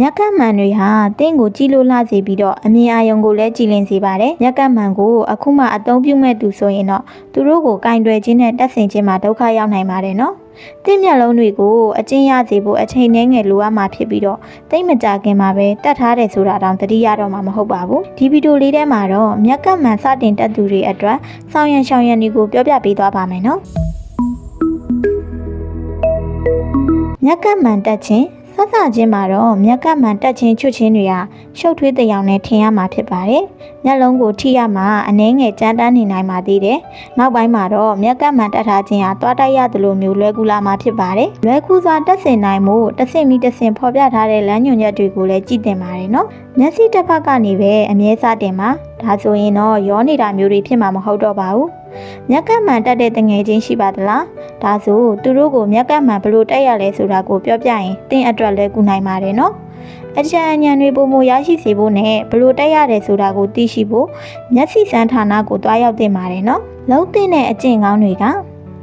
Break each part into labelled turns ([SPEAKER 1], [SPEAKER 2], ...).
[SPEAKER 1] ။ညက်ကပ်မှန်တွေဟာတင့်ကိုကြည်လို့လှစေပြီးတော့အမြင်အာရုံကိုလည်းကြည်လင်စေပါတယ်။ညက်ကပ်မှန်ကိုအခုမှအသုံးပြုမဲ့သူဆိုရင်တော့သူတို့ကိုကင်တွယ်ခြင်းနဲ့တက်ဆင်ခြင်းမှာဒုက္ခရောက်နိုင်ပါတယ်နော်။တင့်မျက်လုံးတွေကိုအကျဉ်းရစေဖို့အချိန်နှဲငယ်လိုအပ်မှာဖြစ်ပြီးတော့တိတ်မကြခင်မှာပဲတတ်ထားတယ်ဆိုတာတောင်သတိရတော့မှာမဟုတ်ပါဘူး။ဒီဗီဒီယိုလေးထဲမှာတော့ညက်ကပ်မှန်စတင်တက်သူတွေအတွက်ဆောင်းရံရှောင်းရံတွေကိုပြောပြပေးသွားပါမယ်နော်။မြက်ကပ်မှန်တက်ခြင်း ဆက်စချင်းမှာတော့မြက်ကပ်မှန်တက်ခြင်းချွတ်ချင်းတွေကရှုပ်ထွေးတဲ့ရောင်နဲ့ထင်ရမှာဖြစ်ပါတယ်။မျက်လုံးကိုထိရမှာအနှဲငယ်ကြမ်းတမ်းနေနိုင်ပါသေးတယ်။နောက်ပိုင်းမှာတော့မြက်ကပ်မှန်တက်ထားခြင်းဟာတွားတိုက်ရတယ်လို့မျိုးလွယ်ကူလာမှာဖြစ်ပါတယ်။လွယ်ကူစွာတက်ဆင်နိုင်မှုတစ်ဆင့်ပြီးတစ်ဆင့်ဖော်ပြထားတဲ့လမ်းညွှန်ချက်တွေကိုလည်းကြည့်တင်ပါတယ်နော်။မျက်စိတစ်ဖက်ကနေပဲအမြဲစတင်မှာဒါဆိုရင်တော့ရောနေတာမျိုးတွေဖြစ်မှာမဟုတ်တော့ပါဘူး။ မြက်ကပ်မှန်တက်တဲ့တငယ်ချင်းရှိပါသလား။ဒါဆိုသူတို့ကိုမြက်ကပ်မှန်ဘယ်လိုတက်ရလဲဆိုတာကိုပြောပြရင်တင်းအတွက်လဲကူနိုင်ပါတယ်နော်။အကြံဉာဏ်တွေပုံမရရှိစေဖို့နဲ့ဘယ်လိုတက်ရတယ်ဆိုတာကိုသိရှိဖို့မျက်စိစမ်းဌာနကိုတွားရောက်တင်ပါတယ်နော်။လုံးတင်တဲ့အကျင့်ကောင်းတွေက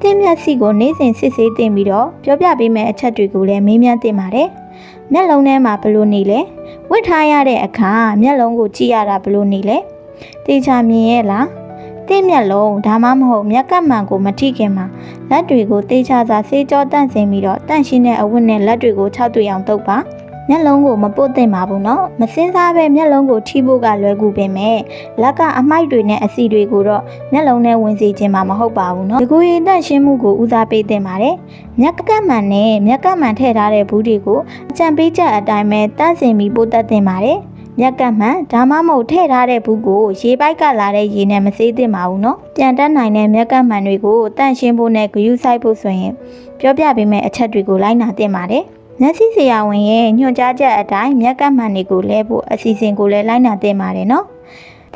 [SPEAKER 1] တင်းမျက်စိကိုနေ့စဉ်စစ်ဆေးတင်ပြီးတော့ပြောပြပေးမယ့်အချက်တွေကိုလည်းမေးမြန်းတင်ပါတယ်။မျက်လုံးထဲမှာဘယ်လိုနေလဲ။ဝတ်ထားရတဲ့အခါမျက်လုံးကိုကြည့်ရတာဘယ်လိုနေလဲ။တေချာမြင်ရဲ့လား။ ။တစ်မျက်လုံးဒါမှမဟုတ်မျက်ကပ်မှန်ကိုမထိခင်မှာလက်တွေကိုတေချာစာဆေးကြောတန့်စင်ပြီးတော့တန့်ရှင်းတဲ့အဝတ်နဲ့လက်တွေကိုခြောက်တွေ့အောင်တုပ်ပါ။မျက်လုံးကိုမပုတ်သင့်ပါဘူးနော်။မစင်းစားပဲမျက်လုံးကိုထိဖို့ကလွယ်ကူပေမဲ့လက်ကအမိုက်တွေနဲ့အစီတွေကိုတော့မျက်လုံးနဲ့ဝင်စေခြင်းမှာမဟုတ်ပါဘူးနော်။ဒီကိုရည်တန့်ရှင်းမှုကိုဦးစားပေးသင့်ပါတယ်။မျက်ကပ်မှန်နဲ့မျက်ကပ်မှန်ထည့်ထားတဲ့ဘူးတွေကိုအကြံပေးချက်အတိုင်းပဲတန့်စင်ပြီးပို့တတ်သင့်ပါတယ်။ ။မျက်ကမှန်ဒါမှမဟုတ်ထည့်ထားတဲ့ဘူးကိုရေပိုက်ကလာတဲ့ရေနဲ့မစေးသင့်ပါဘူးနော်။ပြန်တက်နိုင်တဲ့မျက်ကမှန်တွေကိုတန့်ရှင်းဖို့နဲ့ဂရုစိုက်ဖို့ဆိုရင်ပြောပြပေးမယ့်အချက်တွေကိုလိုက်နာသင့်ပါတယ်။မျက်စိဆရာဝန်ရဲ့ညွှန်ကြားချက်အတိုင်းမျက်ကမှန်တွေကိုလဲဖို့အစီအစဉ်ကိုလည်းလိုက်နာသင့်ပါတယ်နော်။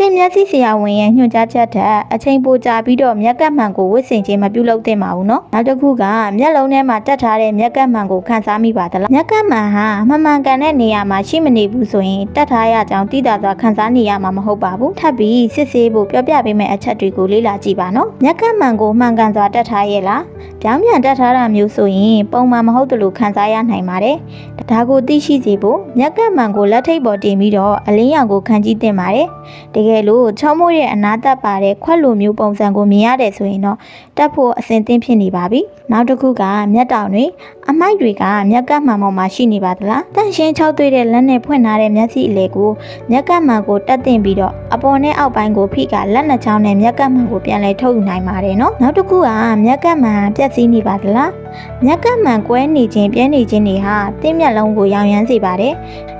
[SPEAKER 1] တင်မျက်စိဆရာဝန်ရဲ့ညွှန်ကြားချက်ထက်အချိန်ပိုကြာပြီးတော့မျက်ကပ်မှန်ကိုဝစ်စင်ခြင်းမပြုလုပ်သင့်ပါဘူးနော်နောက်တစ်ခုကမျက်လုံးထဲမှာတက်ထားတဲ့မျက်ကပ်မှန်ကိုခန်းစားမိပါသလားမျက်ကပ်မှန်ဟာမမှန်ကန်တဲ့နေရာမှာရှိမနေဘူးဆိုရင်တက်ထားရကြောင်းသိတာစွာခန်းစားနေရမှာမဟုတ်ပါဘူးထပ်ပြီးစစ်ဆေးဖို့ပြောပြပေးမယ့်အချက်တွေကိုလေ့လာကြည့်ပါနော်မျက်ကပ်မှန်ကိုမှန်ကန်စွာတက်ထားရဲ့လားပြောင်းပြန်တက်ထားတာမျိုးဆိုရင်ပုံမှန်မဟုတ်တယ်လို့ခန်းစားရနိုင်ပါတယ်ဒါကိုသိရှိစေဖို့မျက်ကပ်မှန်ကိုလက်ထိပ်ပေါ်တင်ပြီးတော့အလင်းရောင်ကိုခန်းကြည့်သင့်ပါတယ်တကယ်လို့ချောမိုးရဲ့အနာသက်ပါတဲ့ခွက်လိုမျိုးပုံစံကိုမြင်ရတယ်ဆိုရင်တော့တက်ဖို့အဆင်သင့်ဖြစ်နေပါပြီနောက်တစ်ခုကမျက်တောင်တွေအမိုက်တွေကမျက်ကပ်မှန်ပေါ်မှာရှိနေပါသလားတန့်ရှင်းချောက်သွေးတဲ့လက်နဲ့ဖွင့်ထားတဲ့မျက်စိအလေကိုမျက်ကပ်မှန်ကိုတက်တင်ပြီးတော့အပေါ်နဲ့အောက်ပိုင်းကိုဖိကလက်နှစ်ချောင်းနဲ့မျက်ကပ်မှန်ကိုပြန်လဲထုတ်ယူနိုင်ပါတယ်နော်နောက်တစ်ခုကမျက်ကပ်မှန်ပြက်စီးနေပါသလားမျက်ကပ်မှန်ကွဲနေခြင်းပြဲနေခြင်းတွေဟာတင်းမျက်လုံးကိုရောင်ရမ်းစေပါတယ်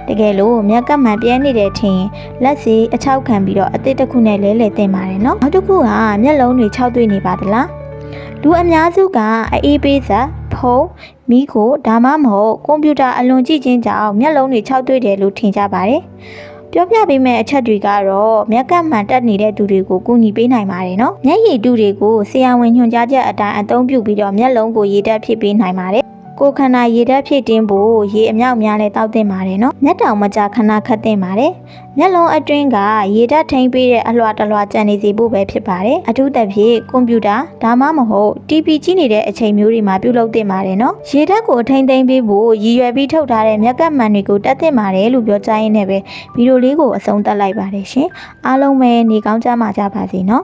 [SPEAKER 1] တကယ်လို့မျက်ကပ်မှန်ပြဲနေတဲ့ထင်လက်စီအချောက်ခံပြီးတော့အသစ်တစ်ခုနဲ့လဲလှယ်တင်ပါတယ်နော်နောက်တစ်ခုကမျက်လုံးတွေခြောက်သွေးနေပါသလားလူအများစုကအေးပေးစာဖုန်းမိခိုဒါမှမဟုတ်ကွန်ပျူတာအလွန်ကြည့်ခြင်းကြောင့်မျက်လုံးတွေခြောက်သွေးတယ်လို့ထင်ကြပါတယ်ပြောပြပေးမယ့်အချက်တွေကတော့မျက်ကပ်မှန်တက်နေတဲ့သူတွေကိုကူညီပေးနိုင်ပါတယ်နော်မျက်ရည်တုတွေကိုဆရာဝန်ညွှန်ကြားချက်အတိုင်းအသုံးပြုပြီးတော့မျက်လုံးကိုရေတက်ဖြစ်ပေးနိုင်ပါတယ် ကိုယ်ခန္ဓာရေဓာတ်ဖြည့်တင်းဖို့ရေအမြောက်များနဲ့တောက်တင်ပါတယ်နော်မျက်တောင်မကြခဏခတ်တင်ပါတယ်မျက်လုံးအတွင်းကရေဓာတ်ထိန်းပေးတဲ့အလွှာတလွှာကြံနေစီဖို့ပဲဖြစ်ပါတယ်အထူးသဖြင့်ကွန်ပျူတာဒါမှမဟုတ် TP ကြည့်နေတဲ့အချိန်မျိုးတွေမှာပြုလုပ်တင်ပါတယ်နော်ရေဓာတ်ကိုထိန်းသိမ်းပေးဖို့ရည်ရွယ်ပြီးထုတ်ထားတဲ့မျက်ကပ်မှန်တွေကိုတက်တင်ပါတယ်လို့ပြောကြားရင်းနဲ့ပဲဗီဒီယိုလေးကိုအဆုံးသတ်လိုက်ပါတယ်ရှင်အားလုံးပဲနေကောင်းကြမှာကြပါစေနော်